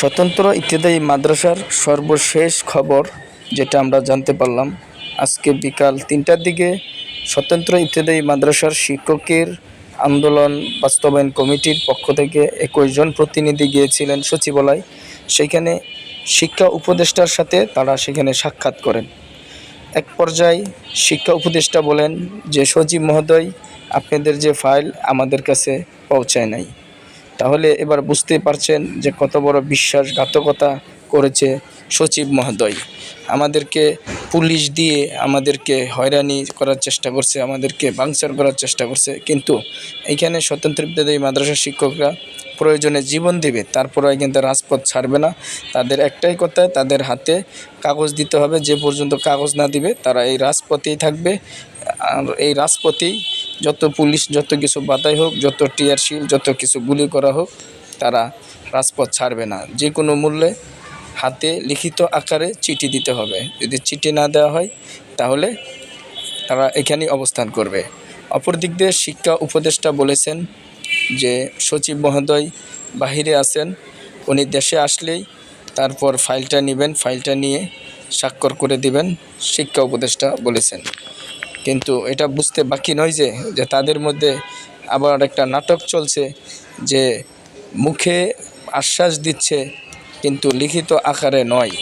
স্বতন্ত্র ইত্যাদি মাদ্রাসার সর্বশেষ খবর যেটা আমরা জানতে পারলাম, আজকে বিকাল তিনটার দিকে স্বতন্ত্র ইত্যাদি মাদ্রাসার শিক্ষকের আন্দোলন বাস্তবায়ন কমিটির পক্ষ থেকে একুশ জন প্রতিনিধি গিয়েছিলেন সচিবালয়। সেখানে শিক্ষা উপদেষ্টার সাথে তারা সেখানে সাক্ষাৎ করেন। এক পর্যায়ে শিক্ষা উপদেষ্টা বলেন যে সচিব মহোদয়, আপনাদের যে ফাইল আমাদের কাছে পৌঁছায় নাই। তাহলে এবার বুঝতে পারছেন যে কত বড় বিশ্বাসঘাতকতা করেছে সচিব মহোদয়। আমাদেরকে পুলিশ দিয়ে আমাদেরকে হয়রানি করার চেষ্টা করছে, আমাদেরকে বাংচার করার চেষ্টা করছে। কিন্তু এইখানে স্বতন্ত্র বিদ্যালয়ী মাদ্রাসা শিক্ষকরা প্রয়োজনে জীবন দিবে, তারপরেও কিন্তু রাজপথ ছাড়বে না। তাদের একটাই কথা, তাদের হাতে কাগজ দিতে হবে। যে পর্যন্ত কাগজ না দিবে, তারা এই রাজপথেই থাকবে। আর এই রাজপথেই যত পুলিশ, যত কিছু বাধাই হোক, যত টিয়ার যত কিছু গুলি করা হোক, তারা রাজপথ ছাড়বে না। যে কোনো মূল্যে হাতে লিখিত আকারে চিঠি দিতে হবে। যদি চিঠি না দেওয়া হয়, তাহলে তারা এখানেই অবস্থান করবে। অপর দিক দিয়ে শিক্ষা উপদেষ্টা বলেছেন যে, সচিব মহোদয় বাহিরে আছেন, উনি দেশে আসলেই তারপর ফাইলটা নেবেন, ফাইলটা নিয়ে স্বাক্ষর করে দিবেন, শিক্ষা উপদেষ্টা বলেছেন। কিন্তু এটা বুঝতে বাকি নয় যে যে তাদের মধ্যে আবার একটা নাটক চলছে যে মুখে আশ্বাস দিচ্ছে, কিন্তু লিখিত আকারে নয়।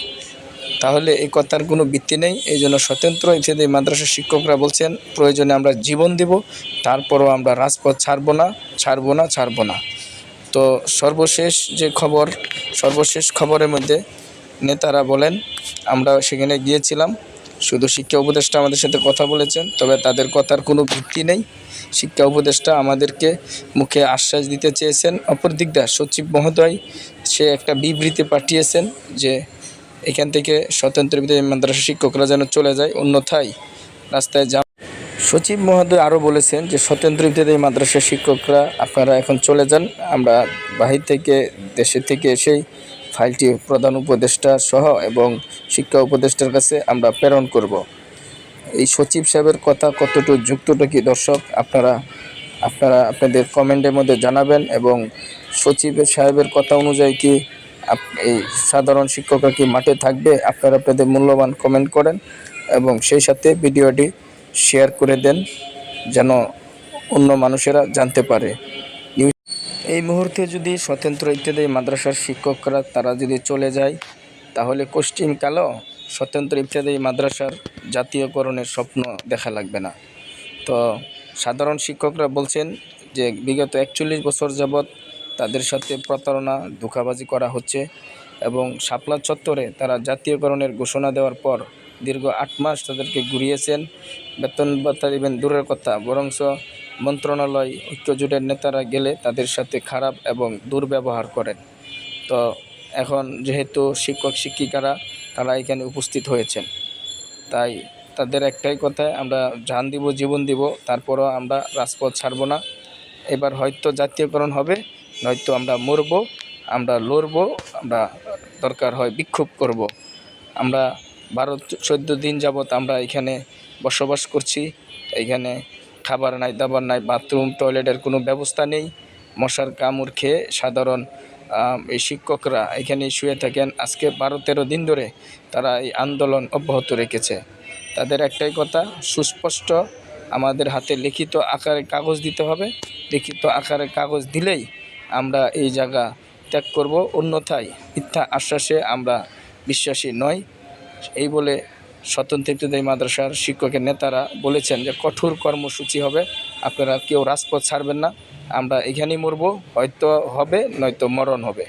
তাহলে এই কথার কোনো ভিত্তি নেই। এই জন্য স্বতন্ত্র ইত্যাদি মাদ্রাসা শিক্ষকরা বলছেন, প্রয়োজনে আমরা জীবন দিব, তারপরও আমরা রাজপথ ছাড়বো না ছাড়বো না ছাড়বো না। তো সর্বশেষ যে খবর, সর্বশেষ খবরের মধ্যে নেতারা বলেন, আমরা সেখানে গিয়েছিলাম। শুধু শিক্ষা উপদেষ্টা আমাদের সাথে কথা বলেছেন, তবে তাদের কথার কোনো ভিত্তি নেই। শিক্ষা উপদেষ্টা আমাদেরকে মুখে আশ্বাস দিতে চেয়েছেন। অপর দিক সচিব মহোদয়, সে একটা বিবৃতি পাঠিয়েছেন যে এখান থেকে স্বতন্ত্র মাদ্রাসা শিক্ষকরা যেন চলে যায়, অন্যথায় রাস্তায় সচিব মহোদয় আরও বলেছেন যে স্বতন্ত্র বিদ্যালয় মাদ্রাসা শিক্ষকরা, আপনারা এখন চলে যান। আমরা বাহির থেকে, দেশের থেকে এসেই ফাইলটি প্রধান উপদেষ্টা সহ এবং শিক্ষা উপদেষ্টার কাছে আমরা প্রেরণ করব। এই সচিব সাহেবের কথা কতটুকু যুক্তটা কি দর্শক, আপনারা আপনারা আপনাদের কমেন্টের মধ্যে জানাবেন এবং সচিব সাহেবের কথা অনুযায়ী কি এই সাধারণ শিক্ষকরা কি মাঠে থাকবে, আপনারা আপনাদের মূল্যবান কমেন্ট করেন এবং সেই সাথে ভিডিওটি শেয়ার করে দেন যেন অন্য মানুষেরা জানতে পারে। এই মুহূর্তে যদি স্বতন্ত্র ইত্যাদি মাদ্রাসার শিক্ষকরা তারা যদি চলে যায়, তাহলে পশ্চিমকালও স্বতন্ত্র ইত্যাদি মাদ্রাসার জাতীয়করণের স্বপ্ন দেখা লাগবে না। তো সাধারণ শিক্ষকরা বলছেন যে বিগত একচল্লিশ বছর যাবৎ তাদের সাথে প্রতারণা, ধোঁকাবাজি করা হচ্ছে এবং শাপলা চত্বরে তারা জাতীয়করণের ঘোষণা দেওয়ার পর দীর্ঘ আট মাস তাদেরকে ঘুরিয়েছেন। বেতন ভাতা দিবেন দূরের কথা, বরংস মন্ত্রণালয়, ঐক্যজোটের নেতারা গেলে তাদের সাথে খারাপ এবং দুর্ব্যবহার করেন। তো এখন যেহেতু শিক্ষক শিক্ষিকারা, তারা এখানে উপস্থিত হয়েছেন। তাই তাদের একটাই কথা, আমরা জান দিব, জীবন দিব, তারপরও আমরা রাজপথ ছাড়বো না। এবার হয়তো জাতীয়করণ হবে, নয়তো আমরা মরব, আমরা লড়ব, আমরা দরকার হয় বিক্ষোভ করব। আমরা বারো চোদ্দ দিন যাবৎ আমরা এখানে বসবাস করছি। এখানে খাবার নাই, দাবার নাই, বাথরুম, টয়লেটের কোনো ব্যবস্থা নেই। মশার কামড় খেয়ে সাধারণ এই শিক্ষকরা এখানে শুয়ে থাকেন। আজকে বারো তেরো দিন ধরে তারা এই আন্দোলন অব্যাহত রেখেছে। তাদের একটাই কথা, সুস্পষ্ট, আমাদের হাতে লিখিত আকারে কাগজ দিতে হবে। লিখিত আকারে কাগজ দিলেই আমরা এই জায়গা ত্যাগ করব। অন্যথায় মিথ্যা আশ্বাসে আমরা বিশ্বাসী নয় এই বলে স্বতন্ত্র তৃপ্তিদায়ী মাদ্রাসার শিক্ষকের নেতারা বলেছেন যে কঠোর কর্মসূচি হবে। আপনারা কেউ রাজপথ ছাড়বেন না। আমরা এখানেই মরবো। হয়তো হবে, নয়তো মরণ হবে।